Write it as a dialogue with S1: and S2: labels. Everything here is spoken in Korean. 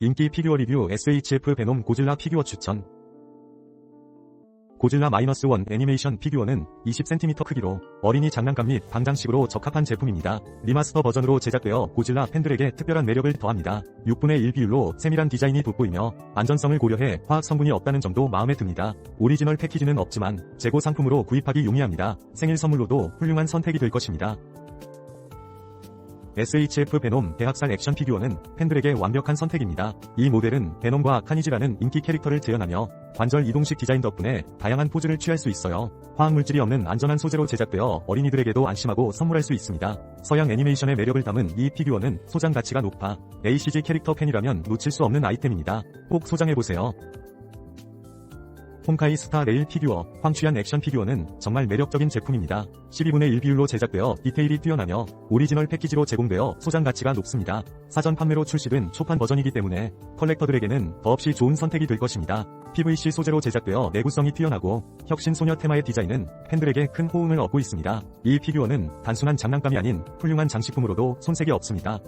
S1: 인기 피규어 리뷰 SHF 베놈 고질라 피규어 추천 고질라 마이너스 원 애니메이션 피규어는 20cm 크기로 어린이 장난감 및 방장식으로 적합한 제품입니다. 리마스터 버전으로 제작되어 고질라 팬들에게 특별한 매력을 더합니다. 6분의 1 비율로 세밀한 디자인이 돋보이며 안전성을 고려해 화학 성분이 없다는 점도 마음에 듭니다. 오리지널 패키지는 없지만 재고 상품으로 구입하기 용이합니다. 생일 선물로도 훌륭한 선택이 될 것입니다. SHF 베놈 대학살 액션 피규어는 팬들에게 완벽한 선택입니다. 이 모델은 베놈과 카니지라는 인기 캐릭터를 재현하며 관절 이동식 디자인 덕분에 다양한 포즈를 취할 수 있어요. 화학물질이 없는 안전한 소재로 제작되어 어린이들에게도 안심하고 선물할 수 있습니다. 서양 애니메이션의 매력을 담은 이 피규어는 소장 가치가 높아 ACG 캐릭터 팬이라면 놓칠 수 없는 아이템입니다. 꼭 소장해보세요. 홈카이 스타 레일 피규어, 황취한 액션 피규어는 정말 매력적인 제품입니다. 12분의 1 비율로 제작되어 디테일이 뛰어나며 오리지널 패키지로 제공되어 소장 가치가 높습니다. 사전 판매로 출시된 초판 버전이기 때문에 컬렉터들에게는 더없이 좋은 선택이 될 것입니다. PVC 소재로 제작되어 내구성이 뛰어나고 혁신 소녀 테마의 디자인은 팬들에게 큰 호응을 얻고 있습니다. 이 피규어는 단순한 장난감이 아닌 훌륭한 장식품으로도 손색이 없습니다.